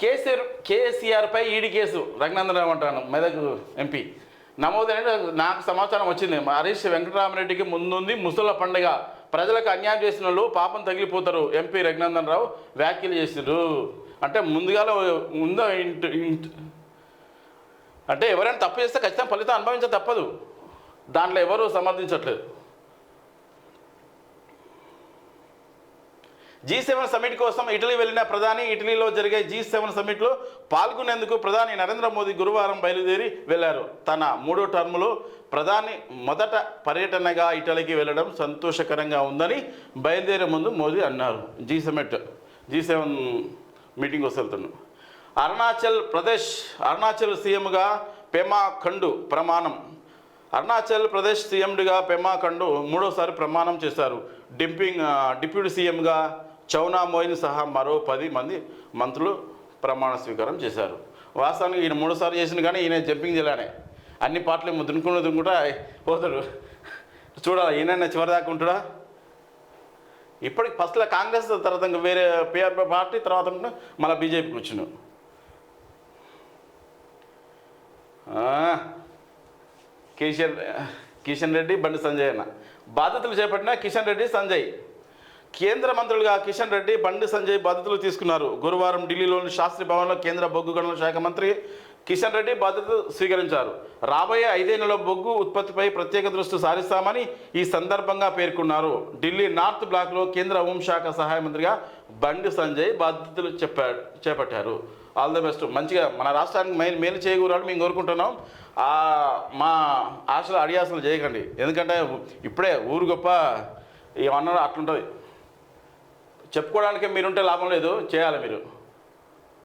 కేసీఆర్ కేసీఆర్పై ED case Raghunandan Rao అంటాను Medak MP. నమోదైన నాకు సమాచారం వచ్చింది. హరీష్ వెంకటరామరెడ్డికి ముందుంది ముసల పండుగ. ప్రజలకు అన్యాయం చేసిన వాళ్ళు పాపం తగిలిపోతారు ఎంపీ రఘునందన్ రావు వ్యాఖ్యలు చేసిండ్రు. అంటే ముందుగా ముందు అంటే ఎవరైనా తప్పు చేస్తే ఖచ్చితంగా ఫలితం అనుభవించ తప్పదు. దాంట్లో ఎవరు సమర్థించట్లేదు. జీ సెవెన్ సమిట్ కోసం ఇటలీ వెళ్ళిన ప్రధాని ఇటలీలో జరిగే జీ సెవెన్ సమిట్లో పాల్గొనేందుకు ప్రధాని నరేంద్ర మోదీ గురువారం బయలుదేరి వెళ్ళారు. తన మూడో టర్ములో ప్రధాని మొదట పర్యటనగా ఇటలీకి వెళ్ళడం సంతోషకరంగా ఉందని బయలుదేరే ముందు మోదీ అన్నారు. G summit G seven meeting వస్తే అరుణాచల్ ప్రదేశ్ అరుణాచల్ సీఎంగా పెమా ఖండు ప్రమాణం. అరుణాచల్ ప్రదేశ్ సీఎండిగా పెమా ఖండు మూడోసారి ప్రమాణం చేశారు. డింపింగ్ డిప్యూటీ సీఎంగా చౌనా మోయిన్ సహా మరో పది మంది మంత్రులు ప్రమాణ స్వీకారం చేశారు. వాస్తవానికి ఈయన మూడోసారి చేసిన కానీ ఈయన జంపింగ్ జిల్లానే అన్ని పార్టీలు ఏమో దునుకుంటూ పోతాడు. చూడాలి ఈయన చివరిదాకా ఉంటాడా? ఇప్పటికి ఫస్ట్లో కాంగ్రెస్ తర్వాత ఇంకా వేరే పిఆర్ పార్టీ తర్వాత ఉంటే మళ్ళీ బీజేపీకి వచ్చిన కిషన్ కిషన్ రెడ్డి బండి సంజయ్ అన్న. బాధ్యతలు చేపట్టిన కిషన్ రెడ్డి సంజయ్. కేంద్ర మంత్రులుగా కిషన్ రెడ్డి బండి సంజయ్ బాధ్యతలు తీసుకున్నారు. గురువారం ఢిల్లీలోని శాస్త్రి భవన్లో కేంద్ర బొగ్గు గనుల శాఖ మంత్రి కిషన్ రెడ్డి బాధ్యతలు స్వీకరించారు. రాబోయే ఐదేళ్ళలో బొగ్గు ఉత్పత్తిపై ప్రత్యేక దృష్టి సారిస్తామని ఈ సందర్భంగా పేర్కొన్నారు. ఢిల్లీ నార్త్ బ్లాక్లో కేంద్ర హోంశాఖ సహాయ మంత్రిగా బండి సంజయ్ బాధ్యతలు చెప్పారు చేపట్టారు. All the best. మంచిగా మన రాష్ట్రానికి మెయిన్ మేలు చేయకూరాలని మేము కోరుకుంటున్నాం. మా ఆశలు అడియాసలు చేయకండి. ఎందుకంటే ఇప్పుడే ఊరు గొప్ప ఏమన్నా అట్లుంటుంది. చెప్పుకోవడానికి మీరుంటే లాభం లేదు చేయాలి మీరు.